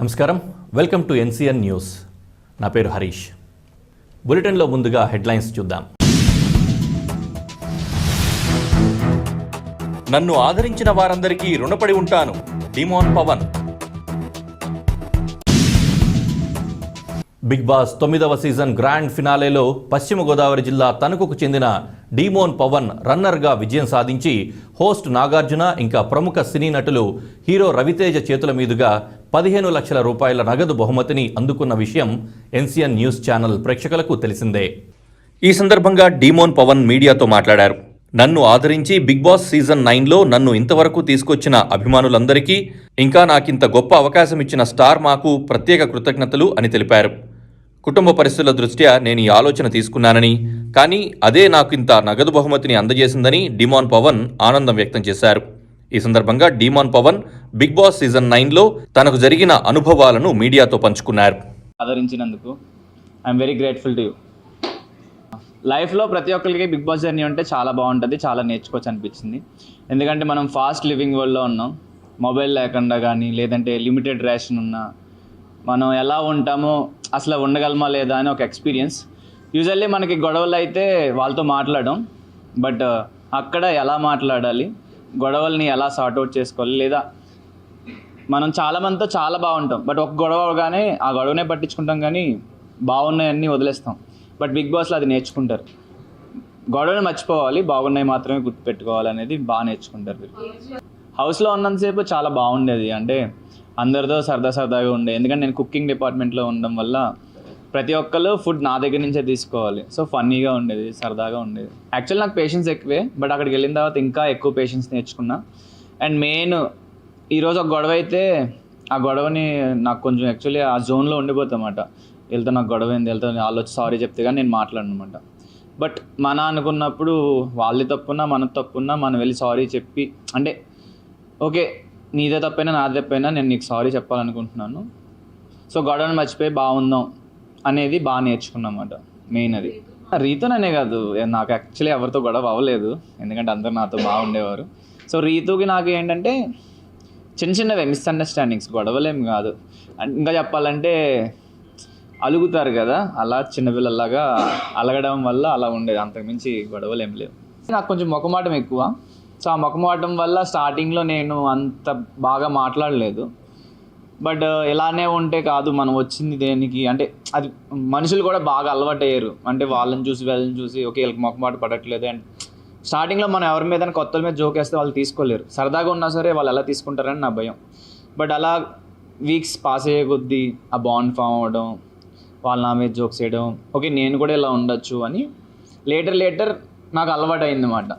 నమస్కారం. Welcome to NCN news నా పేరు హరీష్. బులెటిన్లో ముందుగా హెడ్లైన్స్ చూద్దాం. నన్ను ఆదరించిన వారందరికీ రుణపడి ఉంటాను. డిమోన్ పవన్ బిగ్ బాస్ తొమ్మిదవ సీజన్ గ్రాండ్ ఫినాలేలో పశ్చిమ గోదావరి జిల్లా తణుకుకు చెందిన డీమోన్ పవన్ రన్నర్గా విజయం సాధించి హోస్ట్ నాగార్జున ఇంకా ప్రముఖ సినీ నటులు హీరో రవితేజ చేతుల మీదుగా పదిహేను లక్షల రూపాయల నగదు బహుమతిని అందుకున్న విషయం ఎన్సీఎన్ న్యూస్ ఛానల్ ప్రేక్షకులకు తెలిసిందే. ఈ సందర్భంగా డీమోన్ పవన్ మీడియాతో మాట్లాడారు. నన్ను ఆదరించి బిగ్ బాస్ సీజన్ నైన్లో నన్ను ఇంతవరకు తీసుకొచ్చిన అభిమానులందరికీ ఇంకా నాకింత గొప్ప అవకాశం ఇచ్చిన స్టార్ మాకు ప్రత్యేక కృతజ్ఞతలు అని తెలిపారు. కుటుంబ పరిస్థితుల దృష్ట్యా నేను ఈ ఆలోచన తీసుకున్నానని కానీ అదే నాకు ఇంత నగదు బహుమతిని అందజేసిందని డిమాన్ పవన్ ఆనందం వ్యక్తం చేశారు. ఈ సందర్భంగా డిమాన్ పవన్ బిగ్ బాస్ సీజన్ నైన్లో తనకు జరిగిన అనుభవాలను మీడియాతో పంచుకున్నారు. ఆదరించినందుకు I'm very grateful to you. లైఫ్లో ప్రతి ఒక్కరికి బిగ్ బాస్ జర్నీ ఉంటే చాలా బాగుంటుంది చాలా నేర్చుకోవచ్చు అనిపించింది. ఎందుకంటే మనం ఫాస్ట్ లివింగ్ వరల్డ్లో ఉన్నాం. మొబైల్ లేకుండా కానీ లేదంటే లిమిటెడ్ రేషన్ ఉన్నా మనం ఎలా ఉంటామో అసలు ఉండగలమా లేదా అని ఒక ఎక్స్పీరియన్స్. యూజువల్లీ మనకి గొడవలు అయితే వాళ్ళతో మాట్లాడడం బట్ అక్కడ ఎలా మాట్లాడాలి గొడవల్ని ఎలా సార్ట్అవుట్ చేసుకోవాలి లేదా మనం చాలా మందితో చాలా బాగుంటాం. బట్ ఒక గొడవ అవగానే ఆ గొడవనే పట్టించుకుంటాం కానీ బాగున్నాయన్నీ వదిలేస్తాం. బట్ బిగ్ బాస్లో అది నేర్చుకుంటారు. గొడవని మర్చిపోవాలి బాగున్నాయి మాత్రమే గుర్తుపెట్టుకోవాలి అనేది బాగా నేర్చుకుంటారు వీళ్ళు. హౌస్లో ఉన్నంతసేపు చాలా బాగుండేది. అంటే అందరితో సరదా సరదాగా ఉండే. ఎందుకంటే నేను కుకింగ్ డిపార్ట్మెంట్లో ఉండడం వల్ల ప్రతి ఒక్కరు ఫుడ్ నా దగ్గర నుంచే తీసుకోవాలి. సో ఫన్నీగా ఉండేది సరదాగా ఉండేది. యాక్చువల్ నాకు పేషెన్స్ ఎక్కువే. బట్ అక్కడికి వెళ్ళిన తర్వాత ఇంకా ఎక్కువ పేషెన్స్ నేర్చుకున్నా. అండ్ మెయిన్ ఈరోజు ఒక గొడవ అయితే ఆ గొడవని నాకు కొంచెం యాక్చువల్లీ ఆ జోన్లో ఉండిపోతామాట వెళ్తే నాకు గొడవ ఏంది వెళ్తే వాళ్ళు వచ్చి సారీ చెప్తే కానీ నేను మాట్లాడనమాట బట్ మన అనుకున్నప్పుడు వాళ్ళది తప్పున్నా మన తప్పున్నా మనం వెళ్ళి సారీ చెప్పి అంటే ఓకే నీదే తప్పైనా నాదే తప్పైనా నేను నీకు సారీ చెప్పాలనుకుంటున్నాను. సో గొడవని మర్చిపోయి బాగుందాం అనేది బాగా నేర్చుకున్నమాట మెయిన్ అది. రీతుననే కాదు నాకు యాక్చువల్లీ ఎవరితో గొడవ అవ్వలేదు ఎందుకంటే అందరు నాతో బాగుండేవారు. సో రీతుకి నాకు ఏంటంటే చిన్న చిన్నవే మిస్అండర్స్టాండింగ్స్ గొడవలేం కాదు. అండ్ ఇంకా చెప్పాలంటే అలుగుతారు కదా అలా చిన్నపిల్లలాగా అలగడం వల్ల అలా ఉండేది. అంతకుమించి గొడవలు ఏం లేవు. నాకు కొంచెం మొఖమాటం ఎక్కువ. సో ఆ మొఖమాటం వల్ల స్టార్టింగ్లో నేను అంత బాగా మాట్లాడలేదు. బట్ ఇలానే ఉంటే కాదు మనం వచ్చింది దేనికి? అంటే అది మనుషులు కూడా బాగా అలవాటు అయ్యారు అంటే వాళ్ళని చూసి వీళ్ళని చూసి ఓకే వీళ్ళకి మొక్కమాట పడట్లేదు. అండ్ స్టార్టింగ్లో మనం ఎవరి మీద కొత్తల మీద జోక్ వేస్తే వాళ్ళు తీసుకోలేరు. సరదాగా ఉన్నా సరే వాళ్ళు ఎలా తీసుకుంటారని నా భయం. బట్ అలా వీక్స్ పాస్ అయ్యే కొద్దీ ఆ బాండ్ ఫామ్ అవ్వడం వాళ్ళు నా మీద జోక్స్ వేయడం ఓకే నేను కూడా ఇలా ఉండొచ్చు అని లేటర్ లేటర్ నాకు అలవాటు అయింది అన్నమాట.